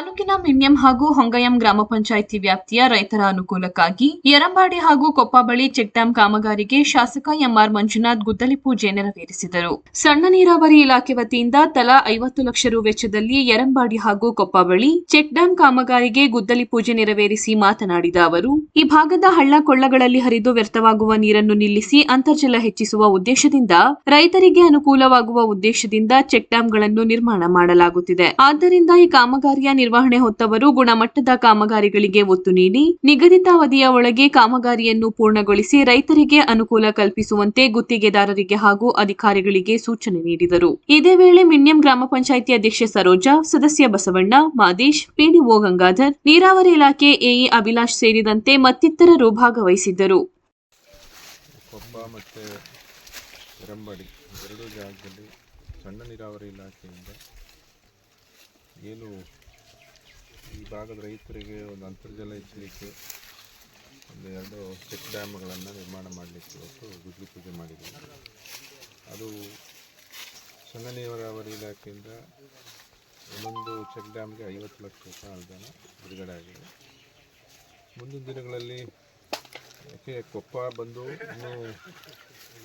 ಇಲ್ಲಿನ ಮಿನ್ಯಂ ಹಾಗೂ ಹೊಂಗಯಂ ಗ್ರಾಮ ಪಂಚಾಯಿತಿ ವ್ಯಾಪ್ತಿಯ ರೈತರ ಅನುಕೂಲಕ್ಕಾಗಿ ಯರಂಬಾಡಿ ಹಾಗೂ ಕೊಪ್ಪ ಬಳಿ ಚೆಕ್ ಡ್ಯಾಂ ಕಾಮಗಾರಿಗೆ ಶಾಸಕ ಎಂಆರ್ ಮಂಜುನಾಥ್ ಗುದ್ದಲಿ ಪೂಜೆ ನೆರವೇರಿಸಿದರು. ಸಣ್ಣ ನೀರಾವರಿ ಇಲಾಖೆ ವತಿಯಿಂದ ತಲಾ ಐವತ್ತು ಲಕ್ಷ ರು ವೆಚ್ಚದಲ್ಲಿ ಯರಂಬಾಡಿ ಹಾಗೂ ಕೊಪ್ಪ ಬಳಿ ಚೆಕ್ ಡ್ಯಾಂ ಕಾಮಗಾರಿಗೆ ಗುದ್ದಲಿ ಪೂಜೆ ನೆರವೇರಿಸಿ ಮಾತನಾಡಿದ ಅವರು, ಈ ಭಾಗದ ಹಳ್ಳ ಕೊಳ್ಳಗಳಲ್ಲಿ ಹರಿದು ವ್ಯರ್ಥವಾಗುವ ನೀರನ್ನು ನಿಲ್ಲಿಸಿ ಅಂತರ್ಜಲ ಹೆಚ್ಚಿಸುವ ಉದ್ದೇಶದಿಂದ ರೈತರಿಗೆ ಅನುಕೂಲವಾಗುವ ಉದ್ದೇಶದಿಂದ ಚೆಕ್ ಡ್ಯಾಂಗಳನ್ನು ನಿರ್ಮಾಣ ಮಾಡಲಾಗುತ್ತಿದೆ. ಆದ್ದರಿಂದ ಈ ಕಾಮಗಾರಿಯ ನಿರ್ವಹಣೆ ಹೊತ್ತವರು ಗುಣಮಟ್ಟದ ಕಾಮಗಾರಿಗಳಿಗೆ ಒತ್ತು ನೀಡಿ, ನಿಗದಿತ ಅವಧಿಯ ಒಳಗೆ ಕಾಮಗಾರಿಯನ್ನು ಪೂರ್ಣಗೊಳಿಸಿ ರೈತರಿಗೆ ಅನುಕೂಲ ಕಲ್ಪಿಸುವಂತೆ ಗುತ್ತಿಗೆದಾರರಿಗೆ ಹಾಗೂ ಅಧಿಕಾರಿಗಳಿಗೆ ಸೂಚನೆ ನೀಡಿದರು. ಇದೇ ವೇಳೆ ಮಿನ್ಯಂ ಗ್ರಾಮ ಪಂಚಾಯಿತಿ ಅಧ್ಯಕ್ಷೆ ಸರೋಜಾ, ಸದಸ್ಯ ಬಸವಣ್ಣ, ಮಾದೇಶ್, ಪಿಡಿಒ ಗಂಗಾಧರ್, ನೀರಾವರಿ ಇಲಾಖೆ ಎಇ ಅಭಿಲಾಷ್ ಸೇರಿದಂತೆ ಮತ್ತಿತರರು ಭಾಗವಹಿಸಿದ್ದರು. ಎರಡೂ ಜಾಗದಲ್ಲಿ ಸಣ್ಣ ನೀರಾವರಿ ಇಲಾಖೆಯಿಂದ ಏನು ಭಾಗದ ರೈತರಿಗೆ ಒಂದು ಅಂತರ್ಜಲ ಹೆಚ್ಚಲಿಕ್ಕೆ ಒಂದು ಎರಡು ಚೆಕ್ ಡ್ಯಾಮ್ಗಳನ್ನು ನಿರ್ಮಾಣ ಮಾಡಲಿಕ್ಕೆ ಇವತ್ತು ಗುದ್ಲಿ ಪೂಜೆ ಮಾಡಿದ್ದೀವಿ. ಅದು ಸಣ್ಣ ನೀರಾವರಿ ಇಲಾಖೆಯಿಂದ ಒಂದೊಂದು ಚೆಕ್ ಡ್ಯಾಮ್ಗೆ ಐವತ್ತು ಲಕ್ಷ ರೂಪಾಯಿ ಅನುದಾನ ಬಿಡುಗಡೆ ಆಗಿದೆ. ಮುಂದಿನ ದಿನಗಳಲ್ಲಿ ಯಾಕೆ ಕೊಪ್ಪ ಬಂದು ಇನ್ನೂ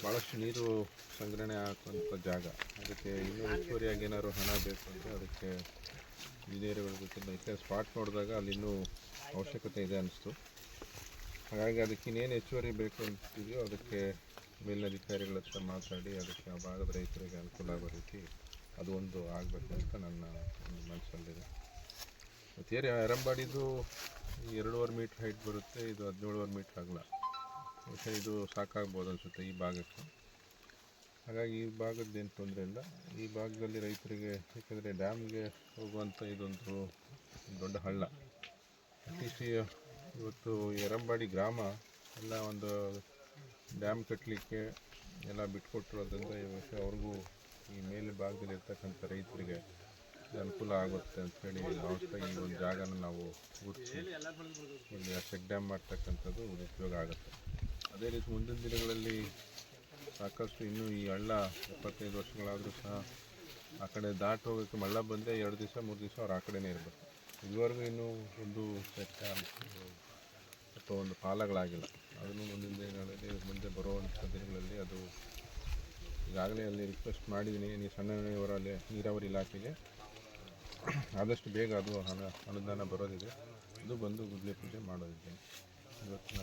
ಭಾಳಷ್ಟು ನೀರು ಸಂಗ್ರಹಣೆ ಆಗುವಂಥ ಜಾಗ. ಅದಕ್ಕೆ ಇನ್ನೂ ಹೆಚ್ಚುವರಿಯಾಗಿ ಏನಾದ್ರು ಹಣ ಬೇಕು ಅಂದರೆ ಅದಕ್ಕೆ ಇಂಜಿನಿಯರ್ಗಳ ಜೊತೆ ಯಾಕೆ ಸ್ಪಾಟ್ ನೋಡಿದಾಗ ಅಲ್ಲಿ ಇನ್ನೂ ಅವಶ್ಯಕತೆ ಇದೆ ಅನ್ನಿಸ್ತು. ಹಾಗಾಗಿ ಅದಕ್ಕೆ ಇನ್ನೇನು ಹೆಚ್ಚುವರಿ ಬೇಕು ಅಂತಿದೆಯೋ ಅದಕ್ಕೆ ಮೇಲಿನ ಅಧಿಕಾರಿಗಳ ಹತ್ರ ಮಾತಾಡಿ ಅದಕ್ಕೆ ಆ ಭಾಗದ ರೈತರಿಗೆ ಅನುಕೂಲ ಆಗೋ ರೀತಿ ಅದು ಒಂದು ಆಗಬೇಕು ಅಂತ ನನ್ನ ಒಂದು ಮನಸ್ಸಲ್ಲಿದೆ. ಮತ್ತು ಏರಿಯಾ ಅರಂಬಾಡಿದು ಎರಡೂವರೆ ಮೀಟ್ರ್ ಹೈಟ್ ಬರುತ್ತೆ, ಇದು ಹದಿನೇಳುವರೆ ಮೀಟ್ರ್ ಆಗಲ್ಲ. ಬಹುಶಃ ಇದು ಸಾಕಾಗ್ಬೋದು ಅನಿಸುತ್ತೆ ಈ ಭಾಗಕ್ಕೆ. ಹಾಗಾಗಿ ಈ ಭಾಗದ್ದೇನು ತೊಂದರೆ ಇಲ್ಲ. ಈ ಭಾಗದಲ್ಲಿ ರೈತರಿಗೆ ಏಕೆಂದರೆ ಡ್ಯಾಮ್ಗೆ ಹೋಗುವಂಥ ಇದೊಂದು ದೊಡ್ಡ ಹಳ್ಳ. ಅಟ್ಲೀಸ್ಟ್ ಇವತ್ತು ಎರಂಬಾಡಿ ಗ್ರಾಮ ಎಲ್ಲ ಒಂದು ಡ್ಯಾಮ್ ಕಟ್ಟಲಿಕ್ಕೆ ಎಲ್ಲ ಬಿಟ್ಕೊಟ್ಟಿರೋದ್ರಿಂದ ವರ್ಷ ಅವ್ರಿಗೂ ಈ ಮೇಲೆ ಭಾಗದಲ್ಲಿ ಇರ್ತಕ್ಕಂಥ ರೈತರಿಗೆ ಅನುಕೂಲ ಆಗುತ್ತೆ ಅಂಥೇಳಿ ಭಾವಿಸ್ತಾ ಈ ಒಂದು ಜಾಗನ ನಾವು ಗುರುತಿಸಿ ಇಲ್ಲಿ ಚೆಕ್ ಡ್ಯಾಮ್ ಮಾಡ್ತಕ್ಕಂಥದ್ದು ಉಪಯೋಗ ಆಗುತ್ತೆ. ಅದೇ ರೀತಿ ಮುಂದಿನ ದಿನಗಳಲ್ಲಿ ಸಾಕಷ್ಟು ಇನ್ನೂ ಈ ಹಳ್ಳ ಎಪ್ಪತ್ತೈದು ವರ್ಷಗಳಾದರೂ ಸಹ ಆ ಕಡೆ ದಾಟಿ ಹೋಗೋಕ್ಕೆ ಮಳ್ಳ ಬಂದರೆ ಎರಡು ದಿವಸ, ಮೂರು ದಿವಸ ಅವ್ರು ಆ ಕಡೆನೇ ಇರಬೇಕು. ಇದುವರೆಗೂ ಇನ್ನೂ ಒಂದು ಸೆಟ್ಟ, ಅಥವಾ ಒಂದು ಪಾಲಗಳಾಗಿಲ್ಲ. ಅದನ್ನು ಮುಂದಿನ ದಿನಗಳಲ್ಲಿ, ಮುಂದೆ ಬರುವಂಥ ದಿನಗಳಲ್ಲಿ ಅದು ಈಗಾಗಲೇ ಅಲ್ಲಿ ರಿಕ್ವೆಸ್ಟ್ ಮಾಡಿದ್ದೀನಿ. ನೀವು ಸಣ್ಣ ನೀರಾವರಿ ನೀರಾವರಿ ಇಲಾಖೆಗೆ. ಆದಷ್ಟು ಬೇಗ ಅದು ಅನುದಾನ ಬರೋದಿದೆ. ಅದು ಬಂದು ಗುದ್ಲಿ ಪೂಜೆ ಮಾಡೋದಿದೆ. ಇವತ್ತಿನ